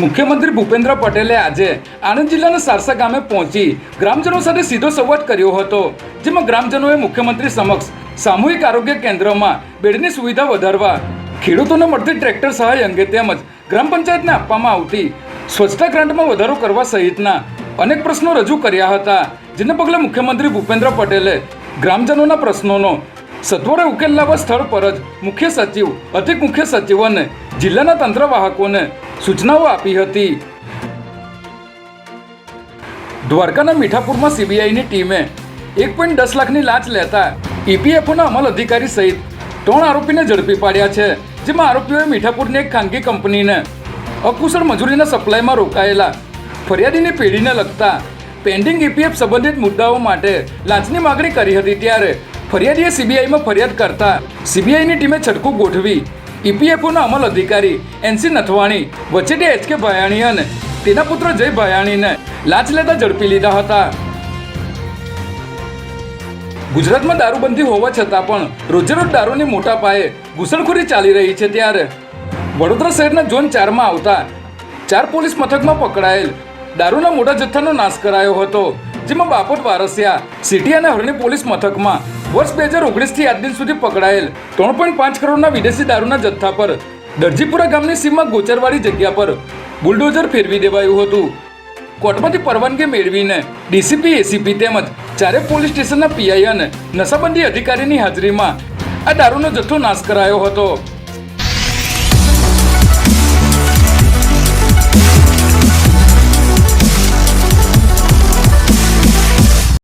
મુખ્યમંત્રી ભૂપેન્દ્ર પટેલે આજે આણંદ જિલ્લાના સારસા ગામે પહોંચી ગ્રામજનો સાથે સીધો સંવાદ કર્યો હતો, જેમાં ગ્રામજનોએ મુખ્યમંત્રી સમક્ષ સામૂહિક આરોગ્ય કેન્દ્રમાં બેડની સુવિધા વધારવા, ખેડૂતોને મળતી ટ્રેક્ટર સહાય અંગે તેમજ ગ્રામ પંચાયતને આપવામાં આવતી સ્વચ્છતા ગ્રાન્ટમાં વધારો કરવા સહિતના અનેક પ્રશ્નો રજૂ કર્યા હતા, જેને પગલે મુખ્યમંત્રી ભૂપેન્દ્ર પટેલે ગ્રામજનોના પ્રશ્નોનો સત્વરે ઉકેલ લાવવા સ્થળ પર જ મુખ્ય સચિવ, અધિક મુખ્ય સચિવ અને જિલ્લાના તંત્રવાહકોને સૂચનાઓ આપી હતી. દ્વારકાના મીઠાપુરમાં સીબીઆઈની ટીમે એક પોઈન્ટ દસ લાખની લાંચ લેતા ઈપીએફઓના અમલ અધિકારી સહિત ત્રણ આરોપીને ઝડપી પાડ્યા છે, જેમાં આરોપીઓએ મીઠાપુરની એક ખાનગી કંપનીને અકુશળ મજૂરીના સપ્લાયમાં રોકાયેલા ફરિયાદીની પેઢીને લગતા પેન્ડિંગ ઈપીએફ સંબંધિત મુદ્દાઓ માટે લાંચની માગણી કરી હતી. ત્યારે ફરિયાદીએ સીબીઆઈમાં ફરિયાદ કરતા સીબીઆઈની ટીમે છટકું ગોઠવી ઈપીએફઓના અમલ અધિકારી એનસી નથવાણી વચેટિયા એચકે ભયાણી અને તેના પુત્ર જય ભયાણીને લાંચ લેતા ઝડપી લીધા હતા. ગુજરાતમાં દારૂબંધી હોવા છતાં પણ રોજેરોજ દારૂની મોટા પાયે ઘૂસણખોરી ચાલી રહી છે ત્યારે. વડોદરા શહેરના ઝોન ચારમાં આવતા ચાર પોલીસ મથકમાં પકડાયેલ દારૂના મોટા જથ્થાનો નાશ કરાયો હતો. જેમાં બાપોટ વારસિયા, સિટી અને હરણી પોલીસ મથકમાં વર્ષ બે હજાર ઓગણીસથી આજ દિન સુધી પકડાયેલ ત્રણ પોઈન્ટ પાંચ કરોડના વિદેશી દારૂના જથ્થા પર દરજીપુરા ગામની સીમમાં ગોચરવાળી જગ્યા પર બુલડોઝર ફેરવી દેવાયું હતું. કોર્ટમાંથી પરવાનગી મેળવીને ડીસીપી, એસીપી તેમજ ચારે પોલીસ સ્ટેશનના પીઆઈ અને નશાબંધી અધિકારીની હાજરીમાં આ દારૂનો જથ્થો નાશ કરાયો હતો.